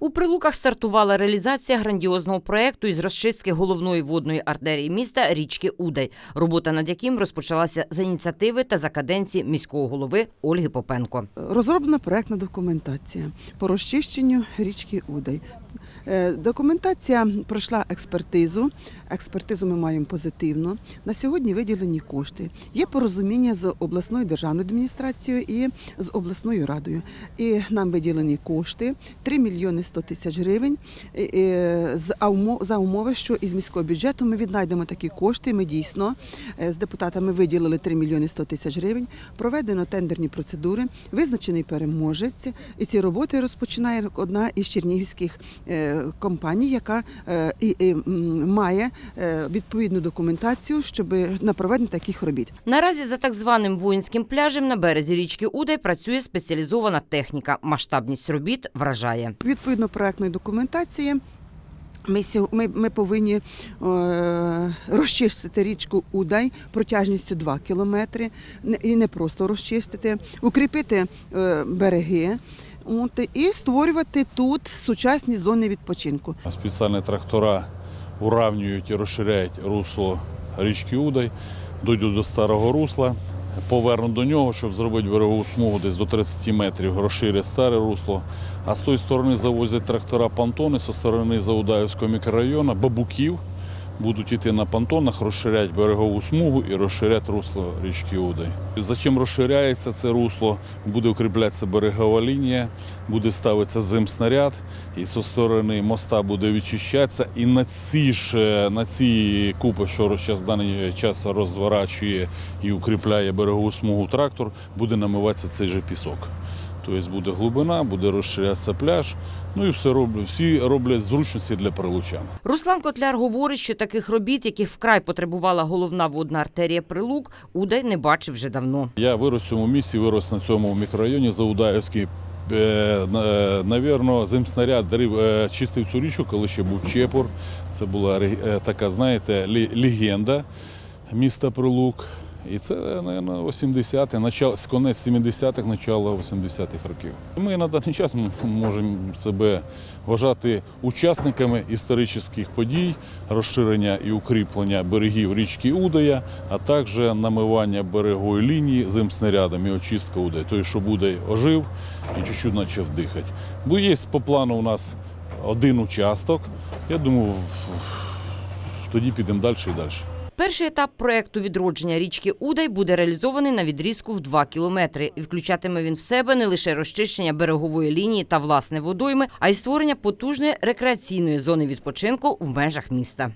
У Прилуках стартувала реалізація грандіозного проекту із розчистки головної водної артерії міста річки Удай, робота над яким розпочалася за ініціативи та за каденції міського голови Ольги Попенко. Розроблена проектна документація по розчищенню річки Удай. Е, Документація пройшла експертизу. Експертизу ми маємо позитивну. На сьогодні виділені кошти. Є порозуміння з обласною державною адміністрацією і з обласною радою. І нам виділені кошти 3 мільйони 100 тисяч гривень. За умови, що із міського бюджету ми віднайдемо такі кошти. Ми дійсно е, з депутатами виділили 3 мільйони 100 тисяч гривень. Проведено тендерні процедури, визначений переможець, і ці роботи розпочинає одна із чернігівських компаній, яка е, має е, відповідну документацію, щоб на проведення таких робіт. Наразі за так званим воїнським пляжем на березі річки Удай працює спеціалізована техніка. Масштабність робіт вражає. Відповідно проектної документації. Ми, ми, ми повинні е, розчистити річку Удай протяжністю 2 кілометри. І не просто розчистити, укріпити е, береги і створювати тут сучасні зони відпочинку. Спеціальні трактора уравнюють і розширяють русло річки Удай, дойдуть до старого русла, повернуть до нього, щоб зробити берегову смугу десь до 30 метрів, розширять старе русло. А з тої сторони завозять трактора понтони, зі сторони Заудаївського мікрорайону, бабуків. Будуть йти на понтонах, розширяти берегову смугу і розширяти русло річки Удай. Зачем розширяється це русло? Буде укріплятися берегова лінія, буде ставитися зимснаряд, і зі сторони моста буде відчищатися. І на ці ж на ці купи, що зараз даний час розворачує і укріпляє берегову смугу трактор, буде намиватися цей же пісок. Тобто буде глибина, буде розширятися пляж. Ну і все роблять, всі роблять зручності для прилучан. Руслан Котляр говорить, що таких робіт, яких вкрай потребувала головна водна артерія Прилук, Удай не бачив вже давно. Я вирос в цьому місці, вирос на цьому мікрорайоні Заудаївський. Е, Навірно, зимснаряд дарив, е, чистив цю річку, коли ще був Чепур. Це була е, така, знаєте, легенда міста Прилук. І це, мабуть, 80-ті, з конець 70-х, начало 80-х років. Ми на даний час можемо себе вважати учасниками історичних подій, розширення і укріплення берегів річки Удая, а також намивання берегової лінії зимснарядами, очистка Удая. Тобто, щоб Удай ожив і чуть-чуть почав дихати. Бо є по плану у нас один участок. Я думаю, тоді підемо далі і далі. Перший етап проекту відродження річки Удай буде реалізований на відрізку в 2 кілометри. І включатиме він в себе не лише розчищення берегової лінії та власне водойми, а й створення потужної рекреаційної зони відпочинку в межах міста.